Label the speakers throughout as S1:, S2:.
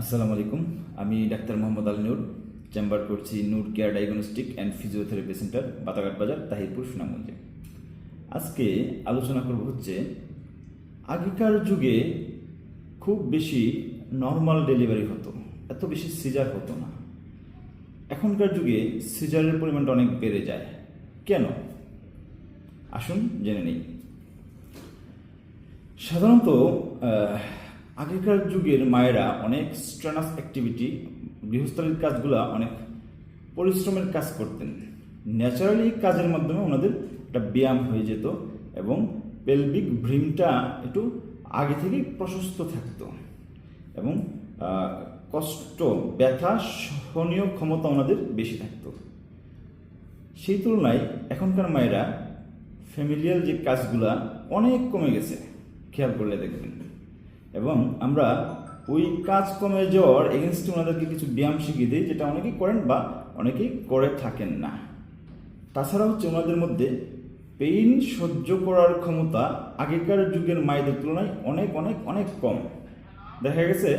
S1: আসসালামু আলাইকুম। আমি ডাক্তার মোহাম্মদ আল নূর চেম্বার করছি Noor care diagnostic and physiotherapy centre, Bataghat Bazar, Tahirpur, সুনামগঞ্জে। আজকে আলোচনা করব হচ্ছে, আগেকার যুগে খুব বেশি নর্মাল ডেলিভারি হতো, এত বেশি সিজার হতো না। এখনকার যুগে সিজারের পরিমাণটা অনেক বেড়ে যায়। কেন? আসুন জেনে নেই। সাধারণত আগেকার যুগের মায়েরা অনেক স্ট্রেনাস অ্যাক্টিভিটি গৃহস্থালীর কাজগুলা অনেক পরিশ্রমের কাজ করতেন। ন্যাচারালি কাজের মাধ্যমে ওনাদের একটা ব্যায়াম হয়ে যেত এবং পেলভিক ভ্রিমটা একটু আগে থেকেই প্রশস্ত থাকত এবং কষ্ট, ব্যথা সহনীয় ক্ষমতা ওনাদের বেশি থাকতো। সেই তুলনায় এখনকার মায়েরা ফ্যামিলিয়াল যে কাজগুলা অনেক কমে গেছে। খেয়াল করলে দেখবেন। এবং আমরা ওই কাজ কমে যাওয়ার এগেনস্টে ওনাদেরকে কিছু ব্যায়াম শিখিয়ে দিই, যেটা অনেকেই করেন বা অনেকেই করে থাকেন না। তাছাড়া হচ্ছে ওনাদের মধ্যে পেইন সহ্য করার ক্ষমতা আগেকার যুগের মায়েদের তুলনায় অনেক অনেক অনেক কম। দেখা গেছে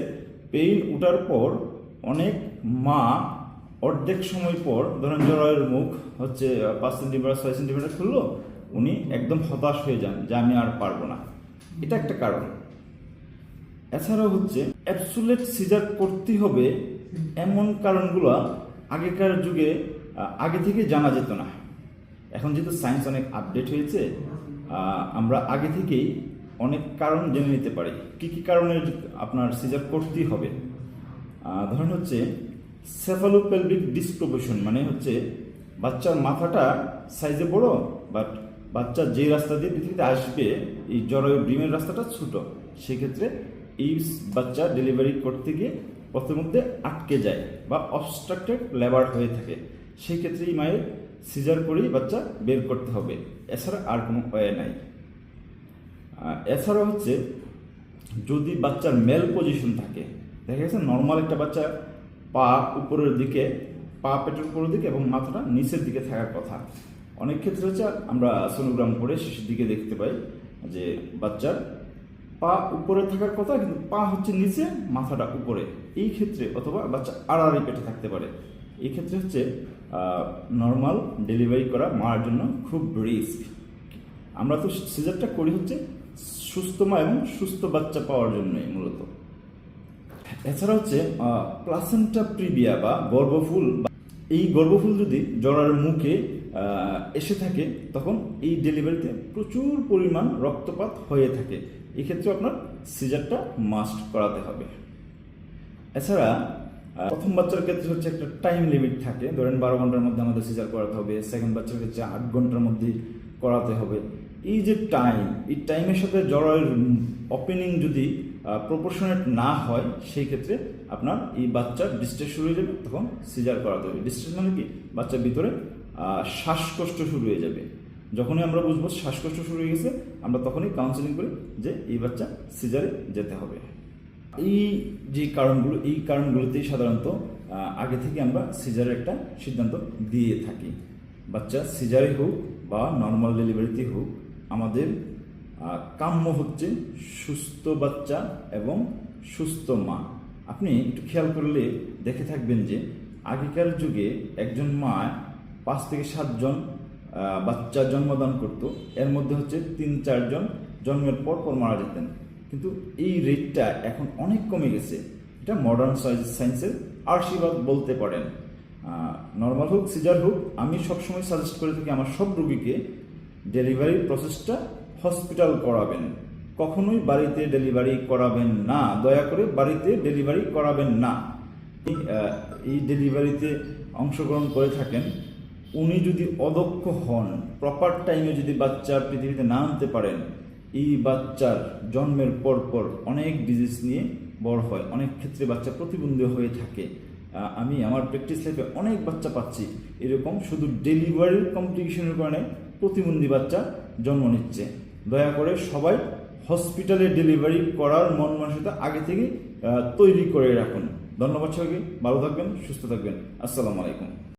S1: পেইন উঠার পর অনেক মা অর্ধেক সময় পর, ধরেন জরায়ের মুখ হচ্ছে পাঁচ সেন্টিমিটার ছয় সেন্টিমিটার খুললো, উনি একদম হতাশ হয়ে যান যে আমি আর পারব না। এটা একটা কারণ। এছাড়াও হচ্ছে অ্যাবসুলেট সিজার করতে হবে এমন কারণগুলো আগেকার যুগে আগে থেকে জানা যেত না। এখন যেহেতু সায়েন্স অনেক আপডেট হয়েছে আমরা আগে থেকেই অনেক কারণ জেনে নিতে পারি। কি কি কারণে আপনার সিজার করতেই হবে? ধরেন হচ্ছে সেফালোপেলভিক ডিসপ্রপোর্শন মানে হচ্ছে, বাচ্চার মাথাটা সাইজে বড় বাট বাচ্চা যে রাস্তা দিয়ে পৃথিবীতে আসবে, এই জরায়ু ডিমের রাস্তাটা ছোট। সেক্ষেত্রে এই বাচ্চা ডেলিভারি করতে গিয়ে পথের মধ্যে আটকে যায় বা অবস্ট্রাক্টেড লেবার হয়ে থাকে। সেই ক্ষেত্রে এই মায়ের সিজার করেই বাচ্চা বের করতে হবে। এছাড়া আর কোনো ওয়ে নাই। এছাড়া হচ্ছে যদি বাচ্চার মেল পজিশন থাকে, দেখা গেছে নর্মাল একটা বাচ্চা পা উপরের দিকে, পা পেটের উপরের দিকে এবং মাথাটা নিচের দিকে থাকার কথা। অনেক ক্ষেত্রে হচ্ছে আমরা সোনোগ্রাম করে শেষের দিকে দেখতে পাই যে বাচ্চার পা উপরে থাকার কথা, কিন্তু পা হচ্ছে নিচে, মাথাটা উপরে। এই ক্ষেত্রে অথবা বাচ্চা আড়াআড়ি পেটে থাকতে পারে। এই ক্ষেত্রে হচ্ছে নর্মাল ডেলিভারি করা মার জন্য খুব রিস্ক আমরা তো সিজারটা করি হচ্ছে সুস্থ মা এবং সুস্থ বাচ্চা পাওয়ার জন্যই মূলত। এছাড়া হচ্ছে প্লাসেন্টা প্রিবিয়া বা গর্ভফুল এই গর্ভফুল যদি জরার মুখে এসে থাকে, তখন এই ডেলিভারিতে প্রচুর পরিমাণ রক্তপাত হয়ে থাকে। এক্ষেত্রে আপনার সিজারটা মাস্ট করাতে হবে। এছাড়া প্রথম বাচ্চার ক্ষেত্রে হচ্ছে একটা টাইম লিমিট থাকে। ধরেন বারো ঘণ্টার মধ্যে আমাদের সিজার করাতে হবে, সেকেন্ড বাচ্চার ক্ষেত্রে আট ঘণ্টার মধ্যে করাতে হবে। এই যে টাইম, এই টাইমের সাথে জরায়ের ওপেনিং যদি প্রপোর্শনেট না হয়, সেই ক্ষেত্রে আপনার এই বাচ্চার ডিস্ট্রেস শুরু হয়ে যাবে, তখন সিজার করাতে হবে। ডিস্ট্রেস মানে কি? বাচ্চার ভিতরে শ্বাসকষ্ট শুরু হয়ে যাবে। যখনই আমরা বুঝব শ্বাসকষ্ট শুরু হয়ে গেছে, আমরা তখনই কাউন্সিলিং করি যে এই বাচ্চা সিজারে যেতে হবে। এই যে কারণগুলো, এই কারণগুলোতেই সাধারণত আগে থেকে আমরা সিজারের একটা সিদ্ধান্ত দিয়ে থাকি। বাচ্চা সিজারে হোক বা নর্মাল ডেলিভারিতে হোক, আমাদের কাম্য হচ্ছে সুস্থ বাচ্চা এবং সুস্থ মা। আপনি একটু খেয়াল করলে দেখে থাকবেন যে আগেকার যুগে একজন মা পাঁচ থেকে সাতজন বাচ্চা জন্মদান করত। এর মধ্যে হচ্ছে তিন চারজন জন্মের পর পর মারা যেতেন। কিন্তু এই রেটটা এখন অনেক কমে গেছে। এটা মডার্ন সায়েন্সের আশীর্বাদ বলতে পারেন। নর্মাল হোক সিজার হোক, আমি সবসময় সাজেস্ট করে থাকি আমার সব রুগীকে ডেলিভারি প্রসেসটা হসপিটাল করাবেন। কখনোই বাড়িতে ডেলিভারি করাবেন না। দয়া করে বাড়িতে ডেলিভারি করাবেন না। এই ডেলিভারিতে অংশগ্রহণ করে থাকেন। উনি যদি অদক্ষ হন প্রপার টাইমে যদি বাচ্চা পৃথিবীতে না আনতে পারেন, এই বাচ্চার জন্মের পর পর অনেক ডিজিজ নিয়ে বড় হয়, অনেক ক্ষেত্রে বাচ্চা প্রতিবন্ধী হয়ে থাকে। আমি আমার প্র্যাকটিস লাইফে অনেক বাচ্চা পাচ্ছি। এরকম শুধু ডেলিভারির কমপ্লিকেশনের কারণে প্রতিবন্ধী বাচ্চা জন্ম নিচ্ছে। দয়া করে সবাই হসপিটালে ডেলিভারি করার মন মানসিকতা আগে থেকে তৈরি করে রাখুন। ধন্যবাদ সবাইকে। ভালো থাকবেন, সুস্থ থাকবেন। আসসালামু আলাইকুম।